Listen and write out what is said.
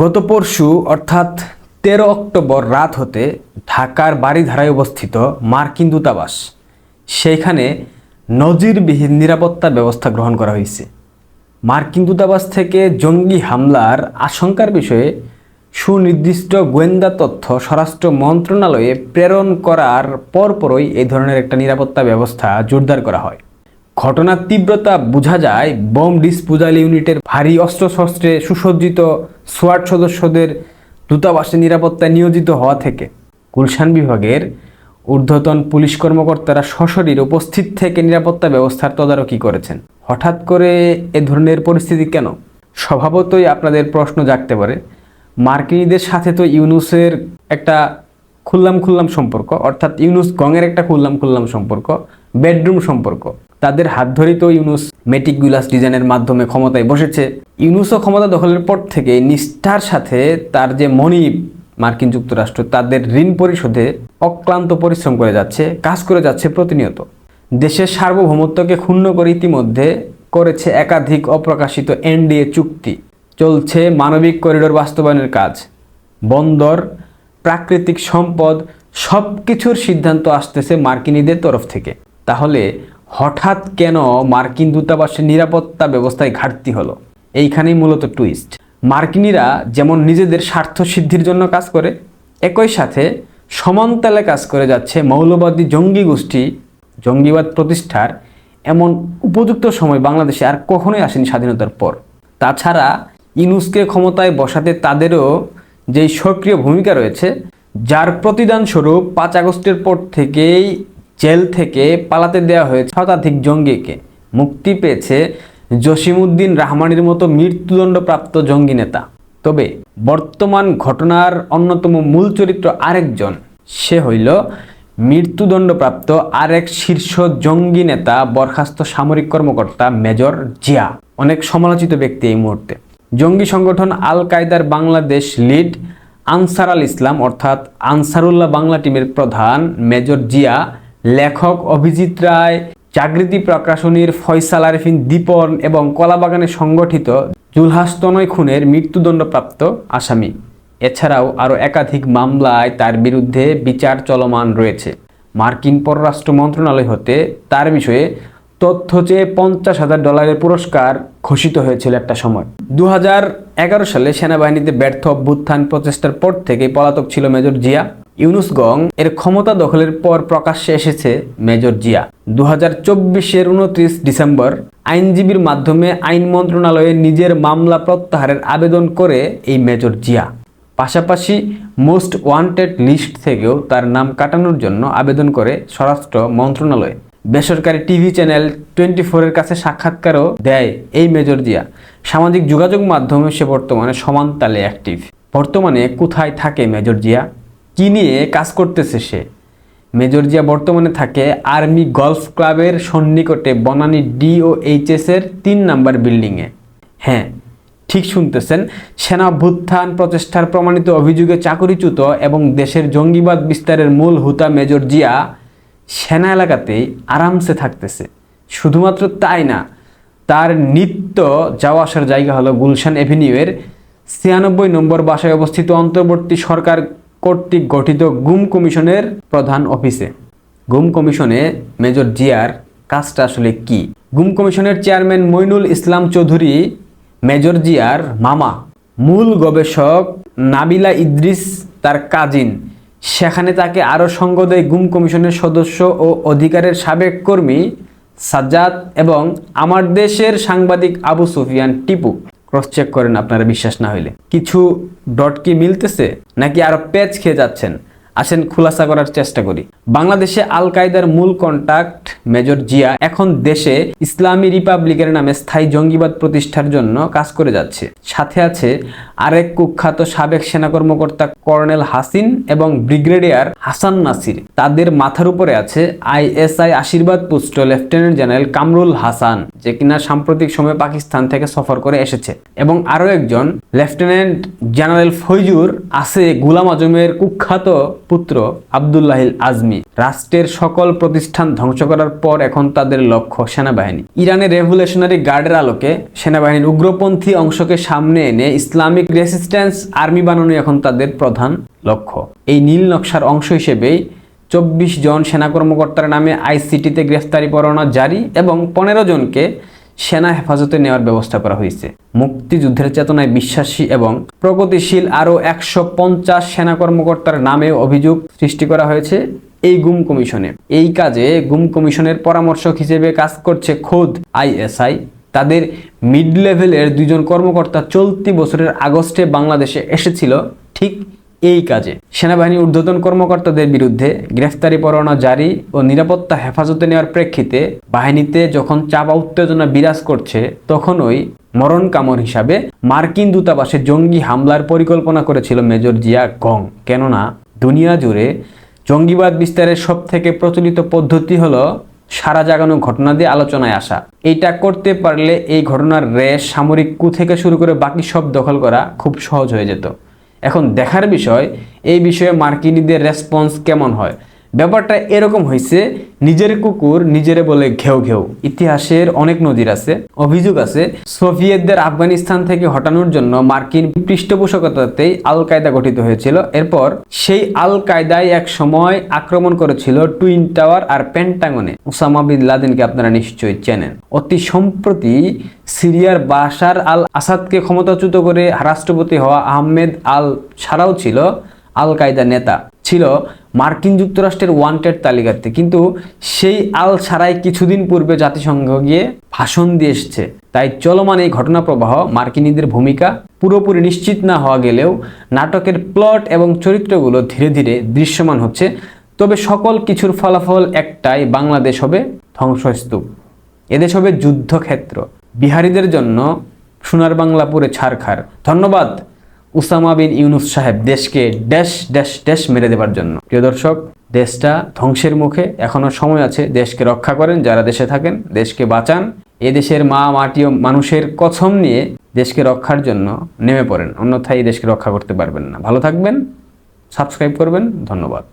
গত পরশু, অর্থাৎ তেরো অক্টোবর রাত হতে ঢাকার বাড়িধারায় অবস্থিত মার্কিন দূতাবাস, সেইখানে নজিরবিহীন নিরাপত্তা ব্যবস্থা গ্রহণ করা হয়েছে। মার্কিন দূতাবাস থেকে জঙ্গি হামলার আশঙ্কার বিষয়ে সুনির্দিষ্ট গোয়েন্দা তথ্য স্বরাষ্ট্র মন্ত্রণালয়ে প্রেরণ করার পরপরই এই ধরনের একটা নিরাপত্তা ব্যবস্থা জোরদার করা হয়। ঘটনার তীব্রতা বোঝা যায়, বোম ডিসপোজাল ইউনিটের ভারী অস্ত্রশস্ত্রে সুসজ্জিত সোয়াট সদস্যদের দূতাবাসে নিরাপত্তায় নিয়োজিত হওয়া থেকে গুলশান বিভাগের ঊর্ধ্বতন পুলিশ কর্মকর্তারা সশরীর উপস্থিত থেকে নিরাপত্তা ব্যবস্থার তদারকি করেছেন। হঠাৎ করে এ ধরনের পরিস্থিতি কেন? স্বভাবতই আপনাদের প্রশ্ন জাগতে পারে। মার্কিনীদের সাথে তো ইউনুসের একটা খুল্লাম খুল্লাম সম্পর্ক, অর্থাৎ ইউনুস গঙের একটা খুল্লাম খুল্লাম সম্পর্ক, বেডরুম সম্পর্ক। তাদের হাত ধরেই তো ইউনুস মেটিকুলাস ডিজাইনের মাধ্যমে ক্ষমতায় বসেছে। ইউনুসও ক্ষমতা দখলের পর থেকে নিষ্ঠার সাথে তার যে মনিব মার্কিন যুক্তরাষ্ট্র, তাদের ঋণ পরিশোধে অক্লান্ত পরিশ্রম করে যাচ্ছে, কাজ করে যাচ্ছে প্রতিনিয়ত। দেশের সার্বভৌমত্বকে ক্ষুণ্ণ করে ইতিমধ্যে করেছে একাধিক অপ্রকাশিত এনডিএ চুক্তি। চলছে মানবিক করিডোর বাস্তবায়নের কাজ। বন্দর, প্রাকৃতিক সম্পদ সব কিছুর সিদ্ধান্ত আসতেছে মার্কিনীদের তরফ থেকে। তাহলে হঠাৎ কেন মার্কিন দূতাবাসের নিরাপত্তা ব্যবস্থায় ঘাটতি হলো? এইখানেই মূলত টুইস্ট মার্কিনীরা যেমন নিজেদের স্বার্থ সিদ্ধির জন্য কাজ করে, একই সাথে সমানতালে কাজ করে যাচ্ছে মৌলবাদী জঙ্গি গোষ্ঠী, জঙ্গিবাদ প্রতিষ্ঠার এমন উপযুক্ত সময় বাংলাদেশে আর কখনোই আসেনি স্বাধীনতার পর। তাছাড়া ইনুসকে ক্ষমতায় বসাতে তাদেরও যেই সক্রিয় ভূমিকা রয়েছে, যার প্রতিদান স্বরূপ পাঁচ আগস্টের পর থেকেই জেল থেকে পালাতে দেওয়া হয়েছে শতাধিক জঙ্গিকে। মুক্তি পেয়েছে জসিমউদ্দিন রাহমানির মতো মৃত্যুদণ্ডপ্রাপ্ত জঙ্গি নেতা। তবে বর্তমান ঘটনার অন্যতম মূল চরিত্র আরেকজন। সে হইল মৃত্যুদণ্ডপ্রাপ্ত আরেক শীর্ষ জঙ্গি নেতা, বরখাস্ত সামরিক কর্মকর্তা মেজর জিয়া। অনেক সমালোচিত ব্যক্তি এই মুহূর্তে। জঙ্গি সংগঠন আল কায়দার বাংলাদেশ লিড আনসার আল ইসলাম অর্থাৎ আনসারুল্লাহ বাংলা টিমের প্রধান মেজর জিয়া লেখক অভিজিৎ রায় জাগৃতি প্রকাশনীর ফয়সাল আরেফিন দীপন এবং কলাবাগানে সংগঠিত জুলহাস্তনয় খুনের মৃত্যুদণ্ডপ্রাপ্ত আসামি। এছাড়াও আরও একাধিক মামলায় তার বিরুদ্ধে বিচার চলমান রয়েছে। মার্কিন পররাষ্ট্র মন্ত্রণালয় হতে তার বিষয়ে তথ্য চেয়ে পঞ্চাশ হাজার ডলারের পুরস্কার ঘোষিত হয়েছিল একটা সময়। দু হাজার এগারো সালে সেনাবাহিনীতে ব্যর্থ অভ্যুত্থান প্রচেষ্টার পর থেকে পলাতক ছিল মেজর জিয়া। ইউনুস গং এর ক্ষমতা দখলের পর প্রকাশ্যে এসেছে মেজর জিয়া। দু হাজার চব্বিশের উনত্রিশ ডিসেম্বর আইনজীবীর মাধ্যমে আইন মন্ত্রণালয়ে নিজের মামলা প্রত্যাহারের আবেদন করে এই মেজর জিয়া। পাশাপাশি মোস্ট ওয়ান্টেড লিস্ট থেকেও তার নাম কাটানোর জন্য আবেদন করে স্বরাষ্ট্র মন্ত্রণালয়। বেসরকারি টিভি চ্যানেল টোয়েন্টি ফোরের কাছে সাক্ষাৎকারও দেয় এই মেজর জিয়া। সামাজিক যোগাযোগ মাধ্যমে সে বর্তমানে সমান তালে অ্যাক্টিভ। বর্তমানে কোথায় থাকে মেজর জিয়া? কি নিয়ে কাজ করতেছে সে? মেজর জিয়া বর্তমানে থাকে আর্মি গলফ ক্লাবের সন্নিকটে বনানী ডি ও এইচএস এর তিন নাম্বার বিল্ডিংয়ে। হ্যাঁ ঠিক শুনতেছেন, সেনা অভ্যুত্থান প্রচেষ্টার প্রমাণিত অভিযোগে চাকরিচ্যুত এবং দেশের জঙ্গিবাদ বিস্তারের মূল হুতা মেজর জিয়া সেনা এলাকাতেই আরামসে থাকতেছে। শুধুমাত্র তাই না, তার নিত্য যাওয়া আসার জায়গা হলো গুলশান এভিনিউয়ের ছিয়ানব্বই নম্বর বাসায় অবস্থিত অন্তর্বর্তী সরকার কর্তৃক গঠিত গুম কমিশনের প্রধান অফিসে। গুম কমিশনে মেজর জিয়ার কাজটা আসলে কি? গুম কমিশনের চেয়ারম্যান মইনুল ইসলাম চৌধুরী, মেজর জিয়ার মামা, মূল গবেষক নাবিলা ইদ্রিস তার কাজিন। সেখানে তাকে আরও সঙ্গ দেয় গুম কমিশনের সদস্য ও অধিকারের সাবেক কর্মী সাজ্জাদ এবং আমার দেশের সাংবাদিক আবু সুফিয়ান টিপু। ক্রস চেক করেন আপনারা বিশ্বাস না হইলে। কিছু ডট কি মিলতেছে নাকি আরও পেজ খেয়ে যাচ্ছেন? আসেন খুলাসা করার চেষ্টা করি। বাংলাদেশে আল কায়দার মূল কন্টাক্ট মেজর জিয়া এখন দেশে ইসলামী রিপাবলিকের নামে স্থায়ী জঙ্গিবাদ প্রতিষ্ঠার জন্য কাজ করে যাচ্ছে। সাথে আছে আরেক কুখ্যাত সাবেক সেনা কর্মকর্তা কর্নেল হাসিন এবং ব্রিগেডিয়ার হাসান নাসির। তাদের মাথার উপরে আছে আইএসআই আশীর্বাদ পুষ্ট লেফটেন্যান্ট জেনারেল কামরুল হাসান, যে কিনা সাম্প্রতিক সময়ে পাকিস্তান থেকে সফর করে এসেছে। এবং আরও একজন লেফটেন্যান্ট জেনারেল ফৈজুর আছে গুলাম আজমের কুখ্যাত পুত্র আবদুল্লাহিল আজমি। রাষ্ট্রের সকল প্রতিষ্ঠান ধ্বংস করার পর এখন তাদের লক্ষ্য সেনাবাহিনী। ইরানের রেভলিউশনারি গার্ডের আলোকে সেনাবাহিনীর উগ্রপন্থী অংশকে সামনে এনে ইসলামিক রেসিস্ট্যান্স আর্মি বানানো এখন তাদের প্রধান লক্ষ্য। এই নীল নকশার অংশ হিসেবেই চব্বিশ জন সেনা কর্মকর্তার নামে আইসিটিতে গ্রেফতারি পরোয়ানা জারি এবং পনেরো জনকে সেনা হেফাজতে নেওয়ার ব্যবস্থা করা হয়েছে। মুক্তিযুদ্ধের চেতনায় বিশ্বাসী এবং প্রগতিশীল আরও একশো পঞ্চাশ সেনা কর্মকর্তার নামে অভিযোগ সৃষ্টি করা হয়েছে এই গুম কমিশনে। এই কাজে গুম কমিশনের পরামর্শক হিসেবে কাজ করছে খোদ আইএসআই। তাদের মিড লেভেলের দুজন কর্মকর্তা চলতি বছরের আগস্টে বাংলাদেশে এসেছিল ঠিক এই কাজে। সেনাবাহিনীর ঊর্ধ্বতন কর্মকর্তাদের বিরুদ্ধে গ্রেফতারি পরোয়ানা জারি ও নিরাপত্তা হেফাজতে নেওয়ার প্রেক্ষিতে বাহিনীতে যখন চাপা উত্তেজনা বিরাজ করছে, তখনই মরণ কামড় হিসাবে মার্কিন দূতাবাসে জঙ্গি হামলার পরিকল্পনা করেছিল মেজর জিয়া গং। কেননা, দুনিয়া জুড়ে জঙ্গিবাদ বিস্তারের সবথেকে প্রচলিত পদ্ধতি হলো সারা জাগানো ঘটনা দিয়ে আলোচনায় আসা। এটা করতে পারলে এই ঘটনার রেশ সামরিক কু থেকে শুরু করে বাকি সব দখল করা খুব সহজ হয়ে যেত। এখন দেখার বিষয়, এই বিষয়ে মার্কিনীদের রেসপন্স কেমন হয়? ব্যাপারটা এরকম হয়েছে নিজের কুকুর নিজেরে বলে ঘেউ ঘেউ। ইতিহাসের অনেক নজির আছে, অভিযোগ আছে। সোভিয়েতদের আফগানিস্তান থেকে হটানোর জন্য মার্কিন পৃষ্ঠপোষকতাতেই আল কায়দা গঠিত হয়েছিল। এরপর সেই আল কায়দায় এক সময় আক্রমণ করেছিল টুইন টাওয়ার আর পেন্টাগনে। উসামা বিন লাদেনকে আপনারা নিশ্চয়ই চেনেন। অতি সম্প্রতি সিরিয়ার বাশার আল আসাদকে ক্ষমতাচ্যুত করে রাষ্ট্রপতি হওয়া আহমেদ আল ছাড়াও ছিল আল কায়দা নেতা। ছিল মার্কিন যুক্তরাষ্ট্রের ওয়ান্টেড তালিকাতে। কিন্তু সেই আল ছাড়াই কিছুদিন পূর্বে জাতিসংঘ গিয়ে ভাষণ দিয়ে এসছে। তাই চলমান এই ঘটনা প্রবাহ মার্কিনীদের ভূমিকা পুরোপুরি নিশ্চিত না হওয়া গেলেও নাটকের প্লট এবং চরিত্রগুলো ধীরে ধীরে দৃশ্যমান হচ্ছে। তবে সকল কিছুর ফলাফল একটাই, বাংলাদেশ হবে ধ্বংসস্তূপ। এদেশ হবে যুদ্ধক্ষেত্র। বিহারীদের জন্য সোনার বাংলা পুরে ছাড়খার ধন্যবাদ। উসামা বিন ইউনুস সাহেব দেশকে ড্যাশ ড্যাশ ড্যাশ মেরে দেবার জন্য। প্রিয় দর্শক, দেশটা ধ্বংসের মুখে এখনও সময় আছে দেশকে রক্ষা করেন, যারা দেশে থাকেন, দেশকে বাঁচান। এ দেশের মা, মাটি ও মানুষের কথম নিয়ে দেশকে রক্ষার জন্য নেমে পড়েন। অন্যথায় দেশকে রক্ষা করতে পারবেন না। ভালো থাকবেন, সাবস্ক্রাইব করবেন, ধন্যবাদ।